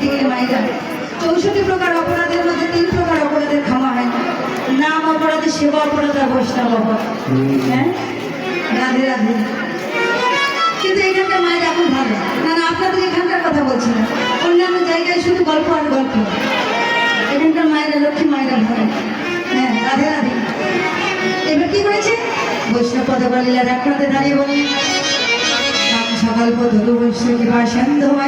ফটিকের মায়েরা চৌষট্টি প্রকার অপরাধের মধ্যে তিন প্রকার অপরাধের হয় না। নাম অপরাধে, সেবা অপরাধ আর বৈষ্ণব হ্যাঁ? রাধে রাধে। কিন্তু এখন ভালো। না না আপনাদের এখানকার কথা বলছি না। অন্যান্য জায়গায় শুধু গল্প আর গল্প। এখানকার মায়েরা, লক্ষ্মী মায়েরা ভালো। হ্যাঁ রাধে রাধে। এবার কি হয়েছে বৈষ্ণব পদবালীলার একরাতে দাঁড়িয়ে বলি সকাল পদরু বৈষ্ণবী বা সন্ধ মা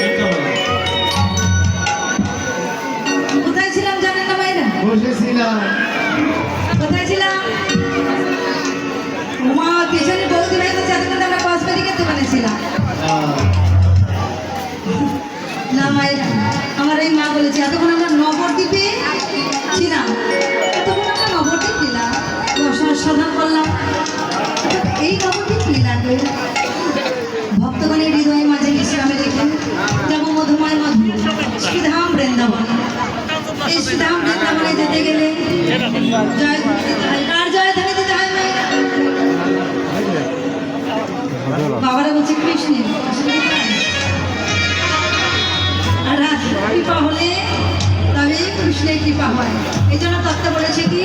গেটটা বাড়াতে কোথায় ছিলাম জানেন না মায়েরা বসেছিলাম। কোথায় ছিলাম? মা পেছনে বৌদি ভাই তো চাঁদকে আমরা কসমেটিক খেতে বানিয়েছিলাম না মায়েরা আমার এই মা বলেছে এতক্ষণ আমরা নবদ্বীপে এই নবদ্বীপ নিলাম ভক্তগণের হৃদয়ে মাঝে বিশ্রামে রেখে যাব মধুময় মধু শ্রীধাম বৃন্দাবন। এই শ্রীধাম বৃন্দাবনে যেতে গেলে জয় কার জয় ধানে দিতে মায়েরা? বাবারা বলছে, কৃষ্ণের। কৃপা হলে তবে কৃষ্ণের কৃপা হয়। এই জন্য তত্ত্ব বলেছে কি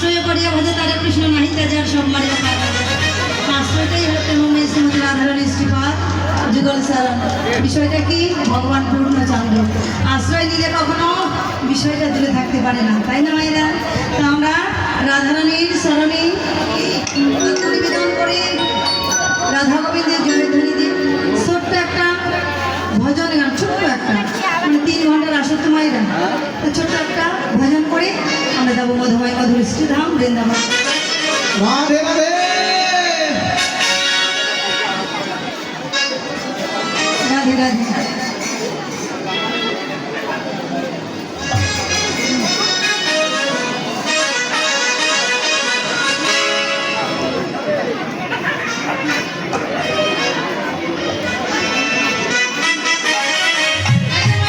আশ্রয় করিয়া ভজে তারা কৃষ্ণ নাহি তাজার সম্মানে আশ্রয়টাই হচ্ছে মমে শ্রীমতী রাধারণী শ্রীপাদ যুগল সারণ বিষয়টা কি? ভগবান পূর্ণচন্দ্র আশ্রয় নিলে কখনো বিষয়টা দূরে থাকতে পারে না, তাই না মায়েরা তো আমরা রাধারানীর স্মরণে নিবেদন করে। রাধা গোবিন্দের জয়ধ্বনি দিয়ে ছোট্ট একটা ভজন গান, ছোট্ট একটা। মানে তিন ঘণ্টার আসর তো মায়েরা তো ছোট্ট একটা ভজন করে আমরা যাব মধুময় মধুর শ্রীধাম বৃন্দাবন। রাধে রাধে রাধে রাধে।